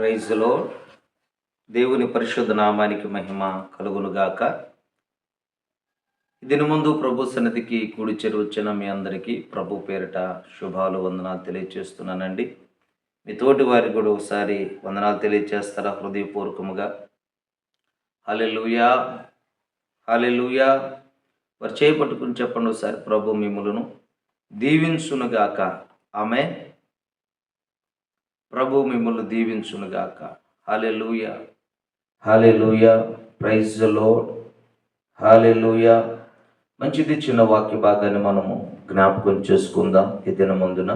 ప్రైజ్లో దేవుని పరిశుద్ధ నామానికి మహిమ కలుగునుగాక. దీని ముందు ప్రభు సన్నిధికి కూడి వచ్చిన మీ అందరికీ ప్రభు పేరిట శుభాలు వందనాలు తెలియజేస్తున్నానండి మీ తోటి వారికి కూడా ఒకసారి వందనాలు తెలియజేస్తారా హృదయపూర్వకముగా? హాలెలుయా హాలెలుయా వారు చేపట్టుకుని చెప్పండి ఒకసారి ప్రభు మిమ్మలను. దీవించునుగాక. ఆమె ప్రభు మిమ్మల్ని దీవించునుగాక. హాలే లూయ ప్రైజ్లో లూయ మంచిది చిన్న వాక్య భాగాన్ని మనము జ్ఞాపకం చేసుకుందాం ఈ దినమందున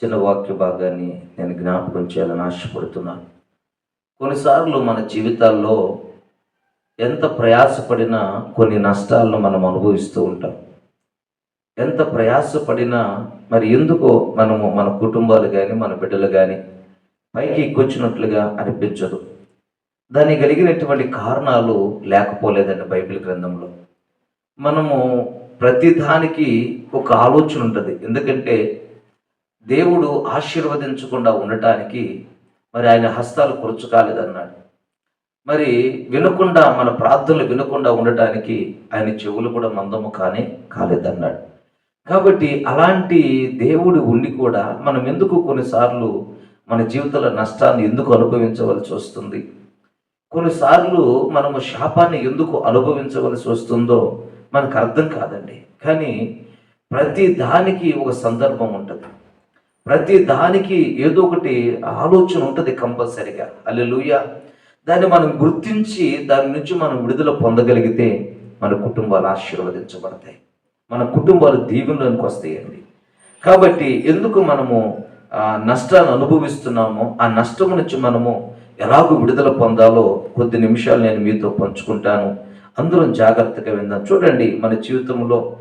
చిన్న వాక్య భాగాన్ని నేను జ్ఞాపకం చేయాలని ఆశపడుతున్నాను. కొన్నిసార్లు మన జీవితాల్లో ఎంత ప్రయాసపడినా కొన్ని నష్టాలను మనం అనుభవిస్తూ ఉంటాం. ఎంత ప్రయాసపడినా మరి ఎందుకో మనము మన కుటుంబాలు కానీ మన బిడ్డలు కానీ పైకి ఎక్కొచ్చినట్లుగా అనిపించదు. దానికి కలిగినటువంటి కారణాలు లేకపోలేదండి బైబిల్ గ్రంథంలో. మనము ప్రతిదానికి ఒక ఆలోచన ఉంటుంది. ఎందుకంటే దేవుడు ఆశీర్వదించకుండా ఉండటానికి మరి ఆయన హస్తాలు కురుచు కాలేదన్నాడు మరి వినకుండా మన ప్రార్థనలు వినకుండా ఉండటానికి ఆయన చెవులు కూడా మందము కానే కాలేదన్నాడు. కాబట్టి అలాంటి దేవుడు ఉండి కూడా మనం ఎందుకు కొన్నిసార్లు మన జీవితంలో నష్టాన్ని ఎందుకు అనుభవించవలసి వస్తుంది? కొన్నిసార్లు మనము శాపాన్ని ఎందుకు అనుభవించవలసి వస్తుందో మనకు అర్థం కాదండి. కానీ ప్రతి దానికి ఒక సందర్భం ఉంటుంది. ప్రతి దానికి ఏదో ఒకటి ఆలోచన ఉంటుంది కంపల్సరిగా. అల్లెలుయ దాన్ని మనం గుర్తించి దాని నుంచి మనం విడుదల పొందగలిగితే మన కుటుంబాలు ఆశీర్వదించబడతాయి. మన కుటుంబాలు దీవెనలోనికి వస్తాయండి. కాబట్టి ఎందుకు మనము ఆ నష్టాన్ని అనుభవిస్తున్నామో ఆ నష్టం నుంచి మనము ఎలాగో విడుదల పొందాలో కొద్ది నిమిషాలు నేను మీతో పంచుకుంటాను. అందరం జాగ్రత్తగా విందాం. చూడండి మన జీవితంలో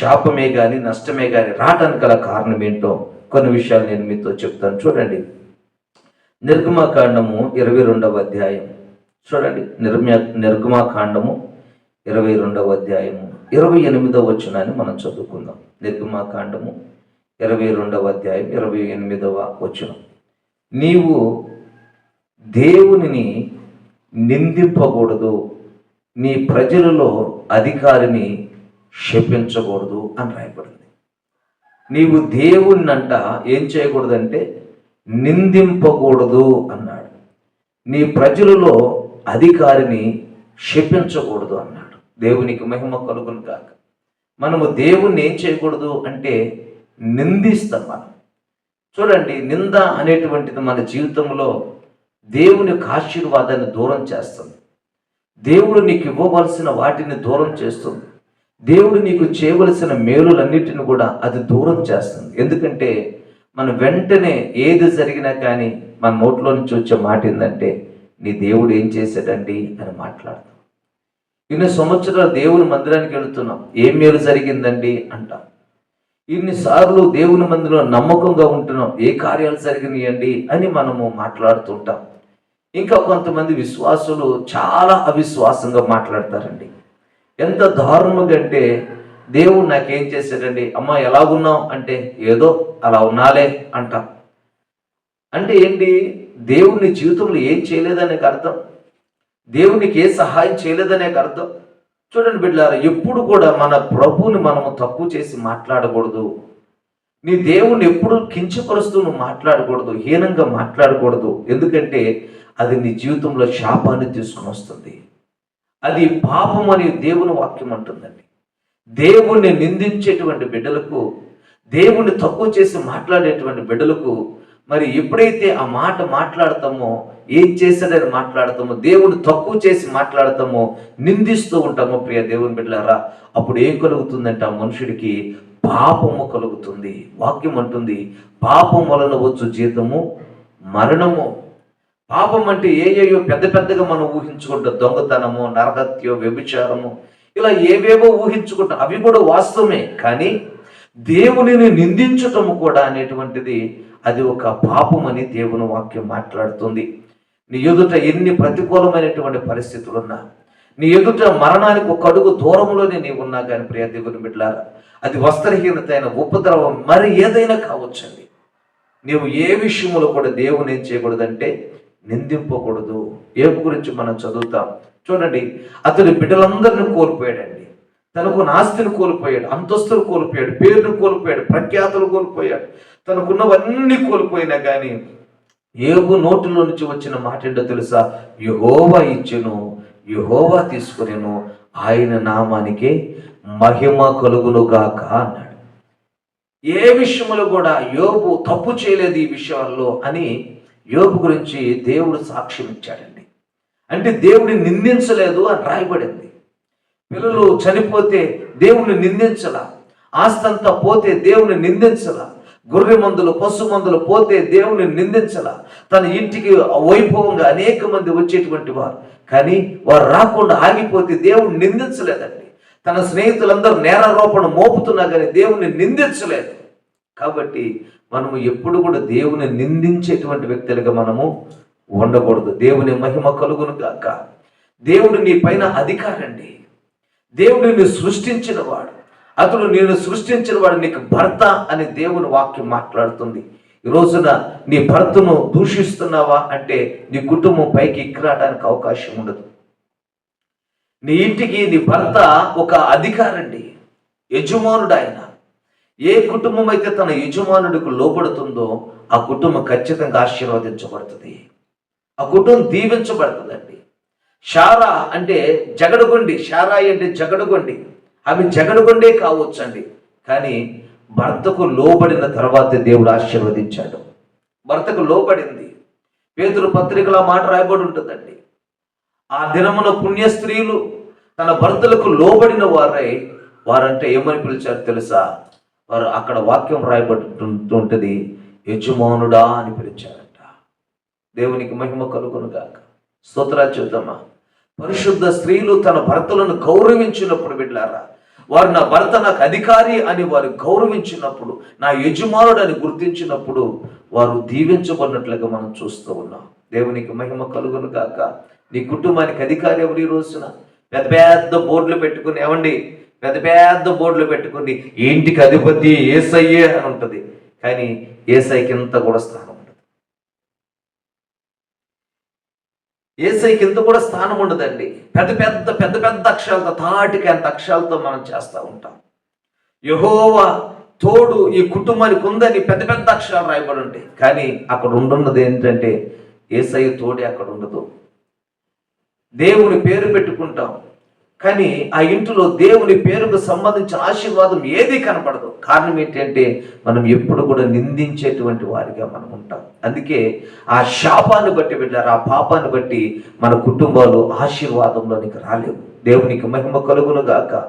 శాపమే కానీ నష్టమే కానీ రావడానికి గల కారణం ఏంటో కొన్ని విషయాలు నేను మీతో చెప్తాను. చూడండి. నిర్గమాకాండము ఇరవై రెండవ అధ్యాయం చూడండి. నిర్మ నిర్గమాకాండము ఇరవై రెండవ అధ్యాయము. ఇరవై ఎనిమిదవ వచనాన్ని మనం చదువుకుందాం. నిర్గమాకాండము ఇరవై రెండవ అధ్యాయం ఇరవై ఎనిమిదవ వచనం. నీవు దేవునిని నిందింపకూడదు నీ ప్రజలలో అధికారిని శపించకూడదు అని రాయబడింది. నీవు దేవుణ్ణంట ఏం చేయకూడదంటే నిందింపకూడదు అన్నాడు. నీ ప్రజలలో అధికారిని శపించకూడదు అన్నాడు. దేవునికి మహిమ కలుగును కాక మనము దేవుణ్ణి ఏం చేయకూడదు అంటే నిందిస్తాం మనం. చూడండి నింద అనేటువంటిది మన జీవితంలో దేవుని యొక్క ఆశీర్వాదాన్ని దూరం చేస్తుంది. దేవుడు నీకు ఇవ్వవలసిన వాటిని దూరం చేస్తుంది. దేవుడు నీకు చేయవలసిన మేలులన్నిటిని కూడా అది దూరం చేస్తుంది. ఎందుకంటే మన వెంటనే ఏది జరిగినా కానీ మన నోట్లో నుంచి వచ్చే మాట ఏంటంటే నీ దేవుడు ఏం చేశాడండి? అని మాట్లాడుతుంది. ఇన్ని సంవత్సరాలు దేవుని మందిరానికి వెళుతున్నాం. ఏం మేలు జరిగిందండి అంటాం. ఇన్నిసార్లు దేవుని మందిలో నమ్మకంగా ఉంటున్నాం. ఏ కార్యాలు జరిగినాయండి అని మనము మాట్లాడుతుంటాం. ఇంకా కొంతమంది విశ్వాసులు చాలా అవిశ్వాసంగా మాట్లాడతారండి. ఎంత దారుణంగా అంటే దేవుడు నాకేం చేశాడండి? అమ్మ ఎలాగున్నావు? అంటే ఏదో అలా ఉన్నాలే అంట. అంటే ఏంటి? దేవుని జీవితంలో ఏం చేయలేదనే అర్థం. దేవునికి ఏ సహాయం చేయలేదనే అర్థం? చూడండి బిడ్డారా ఎప్పుడు కూడా మన ప్రభువుని మనము తక్కువ చేసి మాట్లాడకూడదు. నీ దేవుణ్ణి ఎప్పుడు కించపరుస్తూ నువ్వు మాట్లాడకూడదు హీనంగా మాట్లాడకూడదు. ఎందుకంటే అది నీ జీవితంలో శాపాన్ని తీసుకుని వస్తుంది. అది పాపం అని దేవుని వాక్యం అంటుందండి. దేవుణ్ణి నిందించేటువంటి బిడ్డలకు దేవుణ్ణి తక్కువ చేసి మాట్లాడేటువంటి బిడ్డలకు మరి ఎప్పుడైతే ఆ మాట మాట్లాడతామో ఏం చేశాడని మాట్లాడతామో దేవుడు తక్కువ చేసి మాట్లాడతామో నిందిస్తూ ఉంటామో ప్రియ దేవుని బిడ్డలారా అప్పుడు ఏం కలుగుతుందంటే ఆ మనుషుడికి పాపము కలుగుతుంది. వాక్యం అంటుంది పాపం వలన వచ్చు జీతము మరణము. పాపం అంటే ఏయేయో పెద్ద పెద్దగా మనం ఊహించుకుంటాం. దొంగతనము నరహత్యో వ్యభిచారము. ఇలా ఏవేవో ఊహించుకుంటాం. అవి కూడా వాస్తవమే కానీ దేవునిని నిందించటము కూడా అనేటువంటిది అది ఒక పాపం అని దేవుని వాక్యం మాట్లాడుతుంది. నీ ఎదుట ఎన్ని ప్రతికూలమైనటువంటి పరిస్థితులున్నా నీ ఎదుట మరణానికి ఒక అడుగు దూరంలోనే నీవు ఉన్నా కానీ ప్రియ దేవుని బిడ్డలారా అది వస్త్రహీనత అయిన ఉపద్రవం మరి ఏదైనా కావచ్చండి. నీవు ఏ విషయంలో కూడా దేవుని ఏం చేయకూడదంటే నిందింపకూడదు. ఏపు గురించి మనం చదువుతాం. చూడండి అతని బిడ్డలందరిని కోల్పోయాడండి. తనకు ఆస్తిని కోల్పోయాడు అంతస్తులు కోల్పోయాడు పేరును కోల్పోయాడు ప్రఖ్యాతులు కోల్పోయాడు. తనకున్నవన్నీ కోల్పోయినా కానీ ఏబు నోటిలో నుంచి వచ్చిన మాట ఏంటో తెలుసా? యుహోవా ఇచ్చును యుహోవా తీసుకునేను ఆయన నామానికి మహిమ కలుగునుగాక అన్నాడు. ఏ విషయంలో కూడా యోబు తప్పు చేయలేదు ఈ విషయాల్లో అని యోబు గురించి దేవుడు సాక్ష్యం ఇచ్చాడండి. అంటే దేవుడిని నిందించలేదు అని రాయబడింది. పిల్లలు చనిపోతే దేవుణ్ణి నిందించలా? ఆస్తంతా పోతే దేవుని నిందించలా? గొర్రె మందులు పశు మందులు పోతే దేవుని నిందించాల. తన ఇంటికి వైభవంగా అనేక మంది వచ్చేటువంటి వారు. కానీ వారు రాకుండా ఆగిపోతే దేవుని నిందించలేదండి. తన స్నేహితులందరూ నేరారోపణ మోపుతున్నా కానీ దేవుని నిందించలేదు. కాబట్టి మనము ఎప్పుడు కూడా దేవుని నిందించేటువంటి వ్యక్తులుగా మనము ఉండకూడదు. దేవుని మహిమ కలుగును కాక దేవుడు నీ పైన అధికారండి. దేవుడు నిన్ను సృష్టించిన వాడు. అతడు నేను సృష్టించిన వాడు నీకు భర్త అని దేవుని వాక్యం మాట్లాడుతుంది. ఈ రోజున నీ భర్తను దూషిస్తున్నావా అంటే నీ కుటుంబం పైకి ఎక్కిరాడానికి అవకాశం ఉండదు. నీ ఇంటికి నీ భర్త ఒక అధికారండి. యజమానుడు ఆయన ఏ కుటుంబం అయితే తన యజమానుడికి లోపడుతుందో ఆ కుటుంబం ఖచ్చితంగా ఆశీర్వదించబడుతుంది. ఆ కుటుంబం దీవించబడుతుందండి. షారా అంటే జగడగొండి. షారాయి అంటే జగడగొండి. అవి జగనుగుండే కావచ్చండి. కానీ భర్తకు లోబడిన తర్వాత దేవుడు ఆశీర్వదించాడు. భర్తకు లోబడింది. పేతురు పత్రికలో మాట రాయబడి ఉంటుందండి. ఆ దినమున పుణ్య స్త్రీలు తన భర్తలకు లోబడిన వారై వారంటే ఏమని పిలిచారు తెలుసా? వారు అక్కడ వాక్యం రాయబడి యజమానుడా అని పిలిచారంట. దేవునికి మహిమ కలుగును గాక. స్తోత్రాలు చెబుతామా? పరిశుద్ధ స్త్రీలు తన భర్తలను గౌరవించినప్పుడు బిడ్డారా వారు నా భర్త నాకు అధికారి అని వారు గౌరవించినప్పుడు నా యజమానుడు అని గుర్తించినప్పుడు వారు దీవించబడినట్లుగా మనం చూస్తూ ఉన్నాం. దేవునికి మహిమ కలుగును కాక నీ కుటుంబానికి అధికారి ఎవరు ఈ రోజున? పెద్ద పెద్ద బోర్డులు పెట్టుకుని ఏమండి? పెద్ద పెద్ద బోర్డులు పెట్టుకుని ఇంటికి అధిపతి ఏసయ్యే అని ఉంటుంది. కానీ ఏసైకి ఇంత కూడా స్థానం? ఉండదు ఏసైకి కూడా స్థానం ఉండదండి. పెద్ద పెద్ద పెద్ద పెద్ద అక్షరాలతో తాటికి అంత అక్షరాలతో మనం చేస్తూ ఉంటాం. యహోవా తోడు ఈ కుటుంబానికి ఉందని పెద్ద పెద్ద అక్షరాలు రాయబడి ఉంటాయి కానీ అక్కడ ఉండున్నది ఏంటంటే ఏసై తోడే అక్కడ ఉండదు. దేవుని పేరు పెట్టుకుంటాం. కానీ ఆ ఇంటిలో దేవుని పేరుకు సంబంధించిన ఆశీర్వాదం ఏది కనపడదు. కారణం ఏంటంటే మనం ఎప్పుడు కూడా నిందించేటువంటి వారిగా మనం ఉంటాం. అందుకే ఆ శాపాన్ని బట్టి వెళ్ళారు ఆ పాపాన్ని బట్టి మన కుటుంబాలు ఆశీర్వాదంలోనికి రాలేవు. దేవునికి మహిమ కలుగును గాక.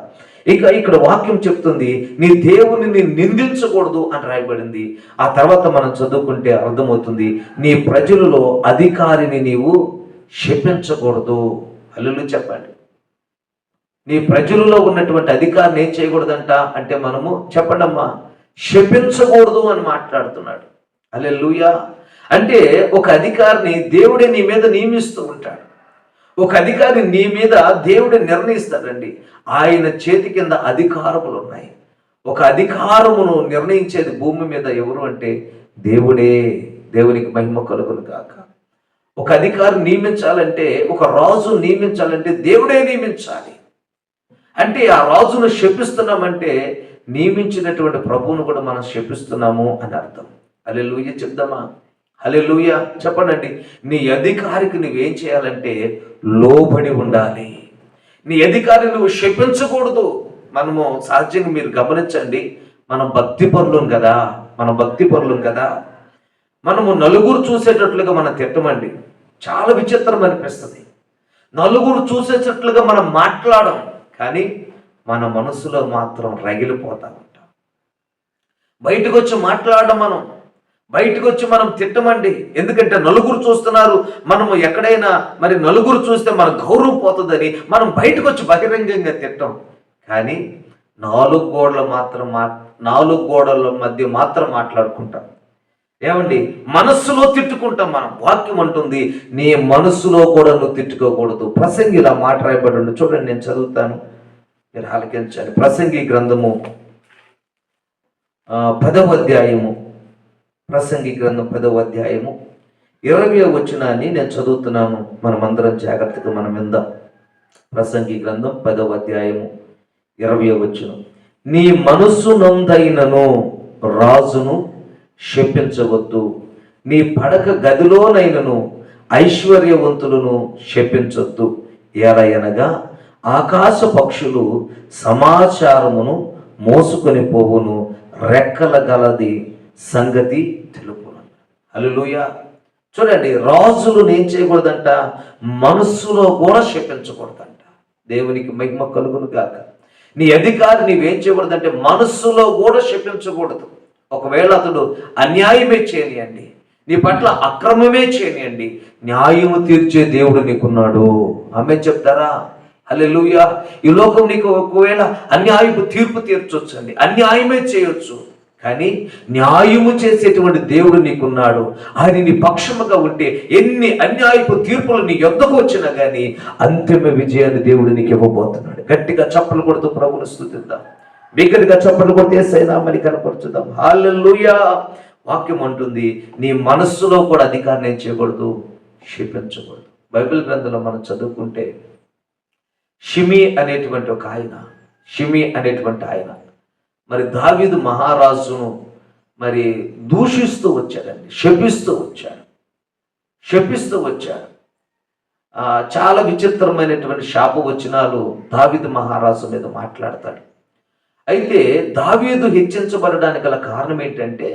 ఇక ఇక్కడ వాక్యం చెప్తుంది నీ దేవుని నిందించకూడదు అని రాయబడింది. ఆ తర్వాత మనం చదువుకుంటే అర్థమవుతుంది నీ ప్రజలలో అధికారిని నీవు శపించకూడదు. అల్లులు చెప్పండి. నీ ప్రజలలో ఉన్నటువంటి అధికారిని ఏం చేయకూడదంట? అంటే మనము చెప్పండమ్మా క్షపించకూడదు శపించకూడదు అని మాట్లాడుతున్నాడు. అలే లూయా అంటే ఒక అధికారిని దేవుడే నీ మీద నియమిస్తూ ఉంటాడు. ఒక అధికారి నీ మీద దేవుడు నిర్ణయిస్తాడండి ఆయన చేతి కింద అధికారములు ఉన్నాయి. ఒక అధికారమును నిర్ణయించేది భూమి మీద ఎవరు అంటే దేవుడే. దేవునికి మహిమ కలుగును కాక ఒక అధికారి నియమించాలంటే ఒక రాజు నియమించాలంటే దేవుడే నియమించాలి. అంటే ఆ రాజును శపిస్తున్నామంటే నియమించినటువంటి ప్రభువును కూడా మనం శపిస్తున్నాము అని అర్థం. అలే లూయ చెప్దామా? అలే లూయ చెప్పండి నీ అధికారికి నువ్వేం చేయాలంటే లోబడి ఉండాలి. నీ అధికారి నువ్వు శపించకూడదు. మనము సహజంగా మీరు గమనించండి. మనం భక్తి పనులం కదా. మనం భక్తి పనులం కదా. మనము నలుగురు చూసేటట్లుగా మనం తిట్టమండి. చాలా విచిత్రం అనిపిస్తుంది. నలుగురు చూసేటట్లుగా మనం మాట్లాడం కానీ మన మనసులో మాత్రం రగిలిపోతా ఉంటాం బయటకు వచ్చి మాట్లాడడం మనం బయటకు వచ్చి మనం తిట్టమండి. ఎందుకంటే నలుగురు చూస్తున్నారు మనము ఎక్కడైనా మరి నలుగురు చూస్తే మన గౌరవం పోతుందని మనం బయటకు వచ్చి బహిరంగంగా తిట్టం. కానీ నాలుగు గోడలు మాత్రం మా నాలుగు గోడల మధ్య మాత్రం మాట్లాడుకుంటాం. ఏమండి? మనస్సులో తిట్టుకుంటాం మనం. వాక్యం అంటుంది నీ మనస్సులో కూడా నువ్వు తిట్టుకోకూడదు. ప్రసంగి ఇలా మాట రాయబడి చూడండి నేను చదువుతాను. మీరు ఆలకించండి ప్రసంగి గ్రంథము పదవ అధ్యాయము. ప్రసంగి గ్రంథం పదవ అధ్యాయము. ఇరవై వచ్చినాన్ని నేను చదువుతున్నాను. మనమందరం జాగ్రత్తగా మనం విందాం. ప్రసంగి గ్రంథం పదవ అధ్యాయము ఇరవై వచ్చిన నీ మనస్సు నొందైనను రాజును శపించవద్దు. నీ పడక గదిలోనైనను ఐశ్వర్యవంతులను శపించొద్దు. ఎలయనగా ఆకాశ పక్షులు సమాచారమును మోసుకొని పోవును రెక్కల గలది సంగతి తెలుపును. అల్లుయ చూడండి రాజులు ఏం చేయకూడదంట? మనస్సులో కూడా శపించకూడదంట. దేవునికి మహిమ కలుగును కాక నీ అధికారి నీవేం చేయకూడదంటే మనస్సులో కూడా శపించకూడదు. ఒకవేళ అతడు అన్యాయమే చేయనియండి నీ పట్ల అక్రమమే చేయనియండి న్యాయము తీర్చే దేవుడు నీకున్నాడు. ఆమె చెప్తారా? హల్లెలూయా. ఈ లోకం నీకు ఒకవేళ అన్యాయపు తీర్పు తీర్చొచ్చండి అన్యాయమే చేయొచ్చు కానీ న్యాయము చేసేటువంటి దేవుడు నీకున్నాడు. ఆయన నీ పక్షముగా ఉంటే ఎన్ని అన్యాయపు తీర్పులు నీ యొద్దకు వచ్చినా కానీ అంతిమ విజయాన్ని దేవుడు నీకు ఇవ్వబోతున్నాడు. గట్టిగా చప్పలు కొడుతూ ప్రభుని స్థుతిద్దాం. బిగ్గరగా చప్పట్లు కొడితే సైనామని కనపరుచుదాం. హాలూయా వాక్యం అంటుంది నీ మనస్సులో కూడా అధికారం ఏం చేయకూడదు? క్షిపించకూడదు బైబిల్ గ్రంథంలో మనం చదువుకుంటే షిమి అనేటువంటి ఒక ఆయన షిమి అనేటువంటి ఆయన మరి దావీదు మహారాజును మరి దూషిస్తూ వచ్చాడండి శపిస్తూ వచ్చాడు. శపిస్తూ వచ్చాడు. చాలా విచిత్రమైనటువంటి శాప వచనాలు దావిద్ మహారాజు మీద మాట్లాడతాడు. అయితే దావీదు హెచ్చించబడడానికి గల కారణం ఏంటంటే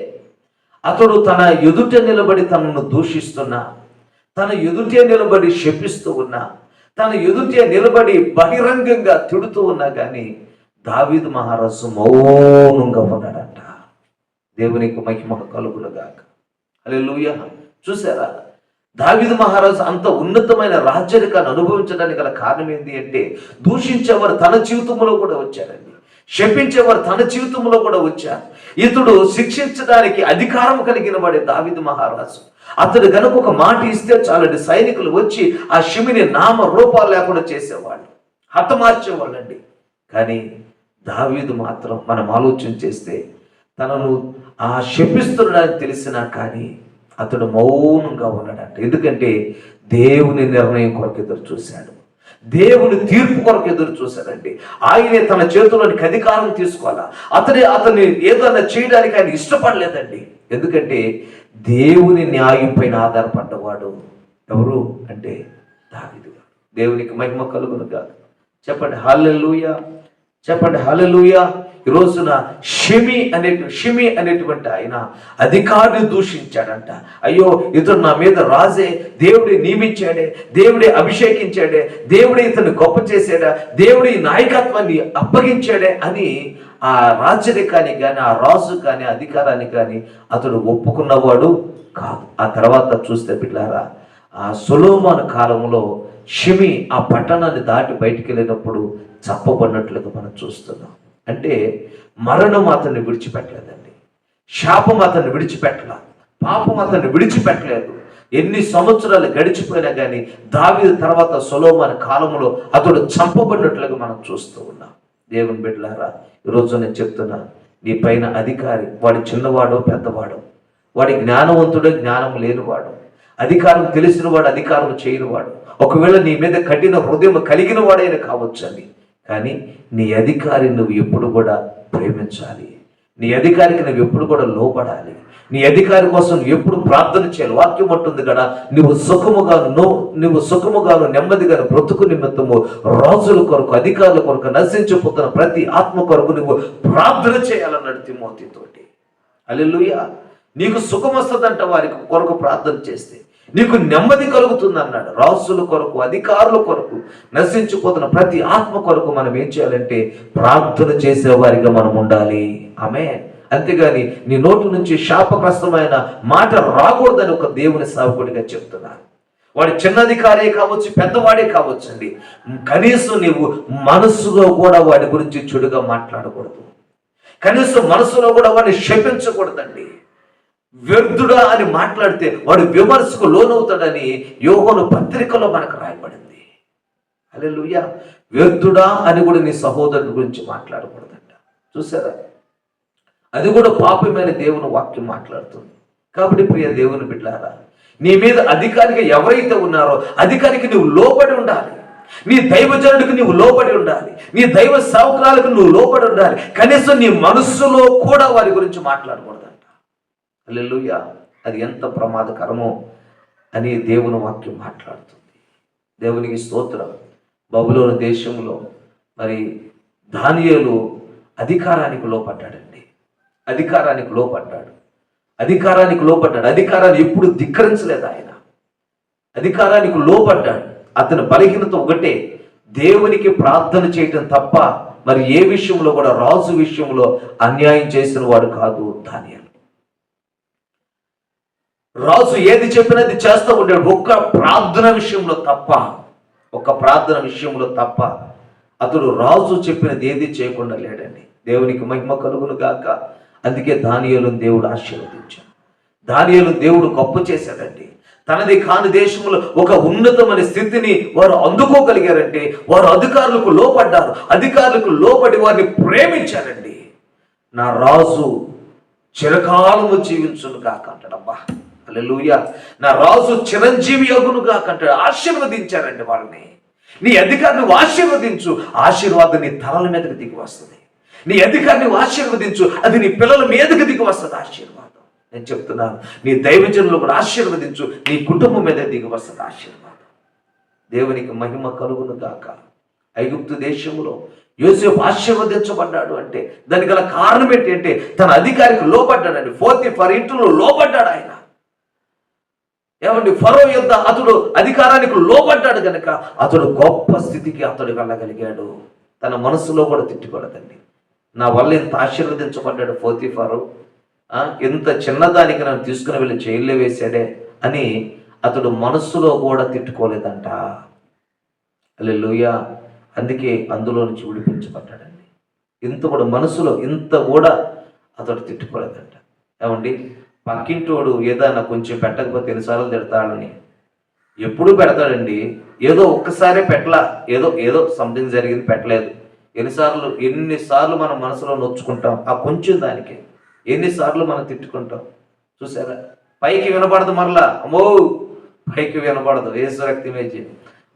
అతడు తన ఎదుట నిలబడి తనను దూషిస్తున్నా తన ఎదుటే నిలబడి శపిస్తూ ఉన్నా తన ఎదుటే నిలబడి బహిరంగంగా తిడుతూ ఉన్నా కానీ దావీదు మహారాజు మౌనంగా ఉన్నాడంట. దేవునికి మహిమ అలే లూయ చూసారా? దావీదు మహారాజు అంత ఉన్నతమైన రాజ్యాధికాన్ని అనుభవించడానికి గల కారణం ఏంటి అంటే దూషించేవారు తన జీవితంలో కూడా వచ్చారండి. శపించేవారు తన జీవితంలో కూడా వచ్చారు. ఇతడు శిక్షించడానికి అధికారం కలిగిన వాడే దావిదు మహారాజు. అతడు గనుక ఒక మాట ఇస్తే చాలండి సైనికులు వచ్చి ఆ శిమిని నామ రూపాలు లేకుండా చేసేవాళ్ళు హతమార్చేవాళ్ళండి. కానీ దావీదు మాత్రం మనం ఆలోచన చేస్తే తనను ఆ శపిస్తున్నాడని తెలిసినా కానీ అతడు మౌనంగా ఉన్నాడంట. ఎందుకంటే దేవుని నిర్ణయం కొరకు ఎదురు చూశాడు. దేవుని తీర్పు కొరకు ఎదురు చూశాడండి. ఆయనే తన చేతుల్లోనికి అధికారం తీసుకోవాలా? అతని అతన్ని ఏదైనా చేయడానికి ఆయన ఇష్టపడలేదండి. ఎందుకంటే దేవుని న్యాయం పైన ఆధారపడ్డవాడు ఎవరు? అంటే దావిదు దేవునికి మహిమ కలుగును కాదు చెప్పండి హాలెలూయా చెప్పండి హాలెలుయా ఈ రోజున షిమి అనే షిమి అనేటువంటి ఆయన అధికారిని దూషించాడంట. అయ్యో ఇతడు నా మీద రాజే దేవుడే నియమించాడే దేవుడే అభిషేకించాడే దేవుడే ఇతను గొప్ప చేశాడా దేవుడి నాయకత్వాన్ని అప్పగించాడే అని ఆ రాజ్యరికాన్ని కానీ ఆ రాజు కానీ అధికారాన్ని కానీ అతడు ఒప్పుకున్నవాడు కాదు. ఆ తర్వాత చూస్తే పిల్లారా ఆ సులోమాన్ కాలంలో షిమి ఆ పట్టణాన్ని దాటి బయటికి వెళ్ళినప్పుడు చప్పబడినట్లుగా మనం చూస్తున్నాం. అంటే మరణం అతన్ని విడిచిపెట్టలేదండి. శాపం అతన్ని విడిచిపెట్టల. పాపం అతన్ని విడిచిపెట్టలేదు. ఎన్ని సంవత్సరాలు గడిచిపోయినా కానీ దావి తర్వాత సొలోమాన్ కాలంలో అతడు చంపబడినట్లుగా మనం చూస్తూ ఉన్నాం. దేవుని బిడ్డలారా ఈరోజు నేను చెప్తున్నా నీ పైన అధికారి వాడి చిన్నవాడో పెద్దవాడో వాడి జ్ఞానవంతుడో జ్ఞానం లేనివాడు అధికారం తెలిసినవాడు అధికారం చేయనివాడు ఒకవేళ నీ మీద కఠిన హృదయం కలిగిన వాడైనా కావచ్చు అని కానీ నీ అధికారి నువ్వు ఎప్పుడు కూడా ప్రేమించాలి. నీ అధికారికి నువ్వు ఎప్పుడు కూడా లోపడాలి నీ అధికారి కోసం నువ్వు ఎప్పుడు ప్రార్థన చేయాలి. వాక్యం ఉంటుంది కదా నువ్వు సుఖముగాను నువ్వు నువ్వు సుఖముగాను నెమ్మదిగాను బ్రతుకు నిమిత్తము రాజుల కొరకు అధికారుల కొరకు నశించిపోతున్న ప్రతి ఆత్మ కొరకు నువ్వు ప్రార్థన చేయాలన్నాడు తిమోతితోటి. అల్లెలుయ్య నీకు సుఖం వస్తుందంట వారికి కొరకు ప్రార్థన చేస్తే. నీకు నెమ్మది కలుగుతుంది అన్నాడు రాసుల కొరకు అధికారుల కొరకు నశించిపోతున్న ప్రతి ఆత్మ కొరకు మనం ఏం చేయాలంటే ప్రార్థన చేసేవారిగా మనం ఉండాలి. ఆమె అంతేగాని నీ నోటి నుంచి శాపగ్రస్తమైన మాట రాకూడదని ఒక దేవుని సావుకుడిగా చెప్తున్నాను వాడి చిన్న అధికారే కావచ్చు పెద్దవాడే కావచ్చు అండి కనీసం నీవు మనస్సులో కూడా వాడి గురించి చెడుగా మాట్లాడకూడదు. కనీసం మనసులో కూడా వాడిని శపించకూడదండి. వ్యర్థుడా అని మాట్లాడితే వాడు విమర్శకు లోనవుతాడని యోగోను పత్రికలో మనకు రాయబడింది. అలెలుయ్య వ్యర్థుడా అని కూడా నీ సహోదరుడి గురించి మాట్లాడకూడదంట. చూసారా? అది కూడా పాపమైన దేవుని వాక్యం మాట్లాడుతుంది. కాబట్టి ప్రియ దేవుని బిడ్డారా నీ మీద అధికారిగా ఎవరైతే ఉన్నారో అధికారికి నువ్వు లోబడి ఉండాలి. నీ దైవజనుడికి నువ్వు లోబడి ఉండాలి. నీ దైవ సేవకురాలకు నువ్వు లోబడి ఉండాలి. కనీసం నీ మనస్సులో కూడా వారి గురించి మాట్లాడకూడదు. అల్లెలుయ్య అది ఎంత ప్రమాదకరమో అని దేవుని వాక్యం మాట్లాడుతుంది. దేవునికి స్తోత్రం. బబులోని దేశంలో మరి దానియేలు అధికారానికి లోపడ్డాడండి అధికారానికి లోపడ్డాడు అధికారానికి లోపడ్డాడు అధికారాన్ని ఎప్పుడు ధిక్కరించలేదు ఆయన. అధికారానికి లోపడ్డాడు అతని బలహీనత ఒకటే. దేవునికి ప్రార్థన చేయటం తప్ప మరి ఏ విషయంలో కూడా రాజు విషయంలో అన్యాయం చేసిన వాడు కాదు దాని రాజు ఏది చెప్పినది చేస్తూ ఉంటాడు. ఒక్క ప్రార్థన విషయంలో తప్ప ఒక్క ప్రార్థన విషయంలో తప్ప అతడు రాజు చెప్పినది ఏది చేయకుండా లేడండి. దేవునికి మహిమ కలుగును గాక. అందుకే దానియలు దేవుడు ఆశీర్వదించాడు. దానియలు దేవుడు గొప్ప చేశాడండి. తనది కాని దేశంలో ఒక ఉన్నతమైన స్థితిని వారు అందుకోగలిగారంటే వారు అధికారులకు లోపడ్డారు అధికారులకు లోపడి వారిని ప్రేమించారండి. నా రాజు చిరకాలము జీవించును కాక అంటాడబ్బా అల్లెలుయ నా రాజు చిరంజీవి యోగునుగా కాక ఆశీర్వదించారండి వాళ్ళని నీ అధికారిని ఆశీర్వదించు. ఆశీర్వాదం నీ తలల మీదకి దిగి వస్తుంది నీ అధికారిని ఆశీర్వదించు. అది నీ పిల్లల మీదకి దిగి వస్తుంది ఆశీర్వాదం. నేను చెప్తున్నాను నీ దైవజనులు కూడా ఆశీర్వదించు. నీ కుటుంబం మీద దిగి వస్తుంది ఆశీర్వాదం. దేవునికి మహిమ కలుగును గాక. ఐగుప్తు దేశంలో యోసేపు ఆశీర్వదించబడ్డాడు అంటే దానికి గల కారణం ఏంటి అంటే తన అధికారికి లోపడ్డాడండి ఫోర్త్ ఫర్ ఇంట్లో లోపడ్డాడు ఆయన. ఏమండి? ఫరో యుద్ధ అతడు అధికారానికి లోబడ్డాడు కనుక అతడు గొప్ప స్థితికి అతడు వెళ్ళగలిగాడు. తన మనసులో కూడా తిట్టుకోలేదండి నా వల్ల ఇంత ఆశీర్వదించబడ్డాడు ఫోర్తి ఫరో ఇంత చిన్నదానికి నన్ను తీసుకుని వెళ్ళి జైల్లో వేశాడే అని అతడు మనస్సులో కూడా తిట్టుకోలేదంట. అల్లెలుయ అందుకే అందులో నుంచి విడిపించబడ్డాడండి. ఇంత కూడా మనసులో ఇంత కూడా అతడు తిట్టుకోలేదంట. ఏమండి? పక్కింటోడు ఏదైనా కొంచెం పెట్టకపోతే ఎన్నిసార్లు తిడతాడని. ఎప్పుడు పెడతాడండి. ఏదో ఒక్కసారే పెట్టలా. ఏదో ఏదో సంథింగ్ జరిగింది పెట్టలేదు. ఎన్నిసార్లు ఎన్నిసార్లు మన మనసులో నొచ్చుకుంటాం. ఆ కొంచెం దానికి. ఎన్నిసార్లు మనం తిట్టుకుంటాం. చూసారా? పైకి వినపడదు మరలా. అమ్మో! పైకి వినపడదు. ఏసు రక్తి మేచి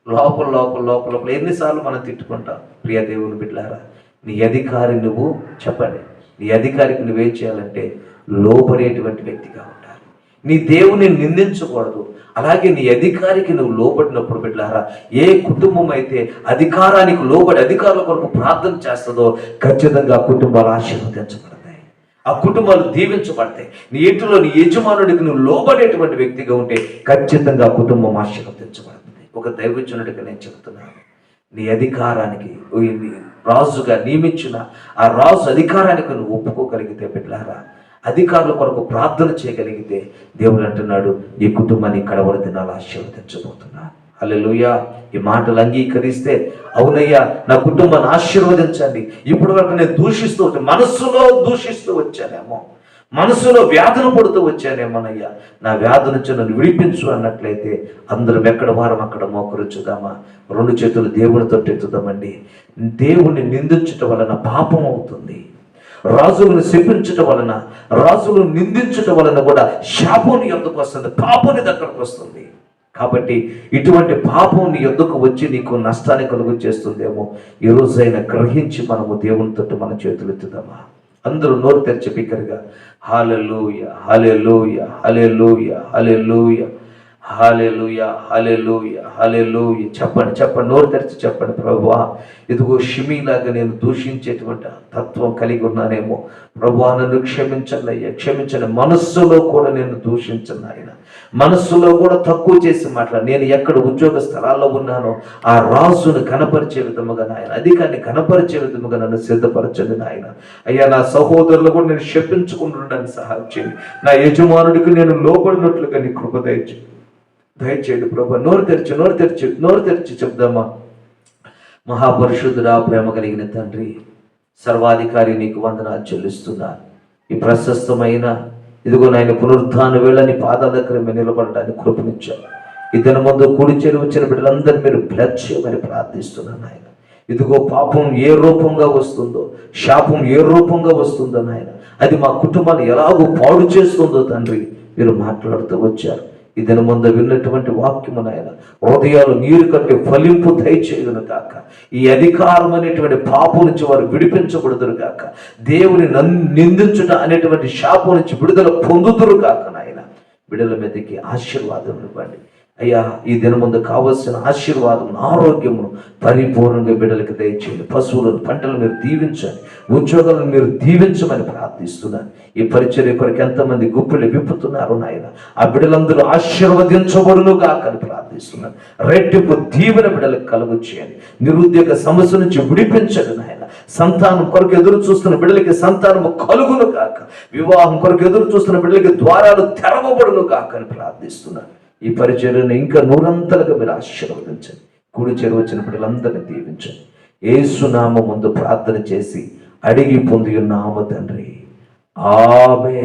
లోపల లోపల లోపల లోపల ఎన్నిసార్లు మనం తిట్టుకుంటాం. ప్రియ దేవుని బిడ్డారా నీ అధికారి నువ్వు చెప్పండి. నీ అధికారికి నువ్వేం చేయాలంటే లోపడేటువంటి వ్యక్తిగా ఉండాలి. నీ దేవుని నిందించకూడదు. అలాగే నీ అధికారికి నువ్వు లోబడినప్పుడు బిడ్డారా ఏ కుటుంబం అయితే అధికారానికి లోబడి అధికారుల కొరకు ప్రార్థన చేస్తుందో ఖచ్చితంగా కుటుంబాలు ఆశీర్వదించబడతాయి. ఆ కుటుంబాలు దీవించబడతాయి. నీ ఇంటిలో నీ యజమానుడికి నువ్వు లోబడేటువంటి వ్యక్తిగా ఉంటే ఖచ్చితంగా కుటుంబం ఆశీర్వదించబడుతుంది. ఒక దైవజనుడిగా నేను చెప్తున్నాను. నీ అధికారానికి రాజుగా నియమించిన ఆ రాజు అధికారానికి నువ్వు ఒప్పుకోగలిగితే బిడ్డారా అధికారుల కొరకు ప్రార్థన చేయగలిగితే దేవుడు అంటున్నాడు ఈ కుటుంబాన్ని కడవర దినాలు ఆశీర్వదించబోతున్నా. అల్లెలుయ్యా ఈ మాటలు అంగీకరిస్తే అవునయ్యా నా కుటుంబాన్ని ఆశీర్వదించండి. ఇప్పటి వరకు నేను దూషిస్తూ వచ్చాను మనస్సులో దూషిస్తూ వచ్చానేమో. మనసులో వ్యాధులు పడుతూ వచ్చానేమోనయ్యా నా వ్యాధి నుంచి నన్ను విడిపించు అన్నట్లయితే అందరం ఎక్కడ వారం అక్కడ మోకరించుదామా? రెండు చేతులు దేవునితో ఎత్తుదామండి. దేవుణ్ణి నిందించటం వలన పాపం అవుతుంది. రాజులను శపించటం వలన రాజులు నిందించటం వలన కూడా శాపం ఎందుకు వస్తుంది? పాపం దగ్గరకు వస్తుంది? కాబట్టి ఇటువంటి పాపం నీ ఎందుకు వచ్చి నీకు నష్టాన్ని కలుగు చేస్తుందేమో ఈ రోజైనా గ్రహించి మనము దేవునితో మన చేతులు ఎత్తుదామా? అందరూ నోరు తెరిచి బిగ్గరగా hallelujah hallelujah hallelujah hallelujah. Hallelujah hallelujah hallelujah. చెప్పండి చెప్పండి నోరు తెరిచి చెప్పండి ప్రభువా. ఇదిగో షిమీలాగా నేను దూషించేటువంటి తత్వం కలిగి ఉన్నానేమో. ప్రభువా నన్ను క్షమించండి అయ్యా క్షమించండి. మనస్సులో కూడా నేను దూషించను ఆయన. మనస్సులో కూడా తక్కువ చేసి మాట్లాడు. నేను ఎక్కడ ఉద్యోగ స్థలాల్లో ఉన్నానో ఆ రాజును కనపరిచే విధముగా నాయన అధికాన్ని కనపరిచే విధముగా నన్ను సిద్ధపరచండి నాయన. అయ్యా నా సహోదరులు కూడా నేను క్షపించుకుంటుండడానికి సహాయం చేయండి. నా యజమానుడికి నేను లోపడినట్లుగా నీ కృప దయచే దయచేయండి ప్రభా. నోరు తెరచు నోరు తెరిచి నోరు తెరిచి చెప్దామా? మహాపరిశుద్ధుడా ప్రేమ కలిగిన తండ్రి సర్వాధికారి నీకు వందనాలు చెల్లిస్తున్నా. ఈ ప్రశస్తమైన ఇదిగో నాయన పునరుద్ధాన వేళ నీ పాదాల దగ్గర మేము నిలబడడానికి కృపనిచ్చాను ఇతని ముందు కుడి చేరు వచ్చిన బిడ్డలందరూ మీరు బ్లడ్ చేయమని ప్రార్థిస్తున్నాను ఆయన ఇదిగో పాపం ఏ రూపంగా వస్తుందో శాపం ఏ రూపంగా వస్తుందో నాయన. అది మా కుటుంబాన్ని ఎలాగో పాడు చేస్తుందో తండ్రి మీరు మాట్లాడుతూ వచ్చారు. ఈ దినమందు విన్నటువంటి వాక్యము నాయన హృదయాలు నీరు కట్టి ఫలింపు దయచేయును కాక ఈ అధికారం అనేటువంటి పాపం నుంచి వారు విడిపించబడుదురు కాక దేవుని నిందించుట అనేటువంటి శాపం నుంచి విడుదల పొందుదురు కాక నాయన. విడుదల మీదకి ఆశీర్వాదం ఇవ్వండి అయ్యా ఈ దినముందు కావలసిన ఆశీర్వాదం ఆరోగ్యమును పరిపూర్ణంగా బిడ్డలకు దయచేయండి. పశువులను పంటలు మీరు దీవించండి. ఉద్యోగాలను మీరు దీవించమని ప్రార్థిస్తున్నాను. ఈ పరిచర్య కొరకు ఎంతమంది గుప్పిలు విప్పుతున్నారు నాయన. ఆ బిడ్డలందరూ ఆశీర్వదించబడును కాకని ప్రార్థిస్తున్నాను. రెట్టింపు దీవెన బిడ్డలకు కలుగు చేయండి. నిరుద్యోగ సమస్య నుంచి విడిపించండి నాయన. సంతానం కొరకు ఎదురు చూస్తున్న బిడ్డలకి సంతానము కలుగును కాక వివాహం కొరకు ఎదురు చూస్తున్న బిడ్డలకి ద్వారాలు తెరవబడును కాక అని ప్రార్థిస్తున్నాను. ఈ పరిచర్యను ఇంకా నూరంతలుగా మీరు ఆశీర్వదించండి. కూడి చేరు వచ్చిన బిడ్డలందరినీ దీవించండి. ఏసునామ ముందు ప్రార్థన చేసి అడిగి పొంది ఉన్నామ తండ్రి. ఆమె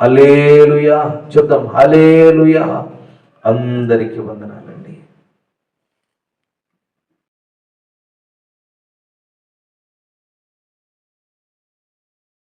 హలేలుయా చెప్తాం హలేలుయా అందరికీ వందనాలు.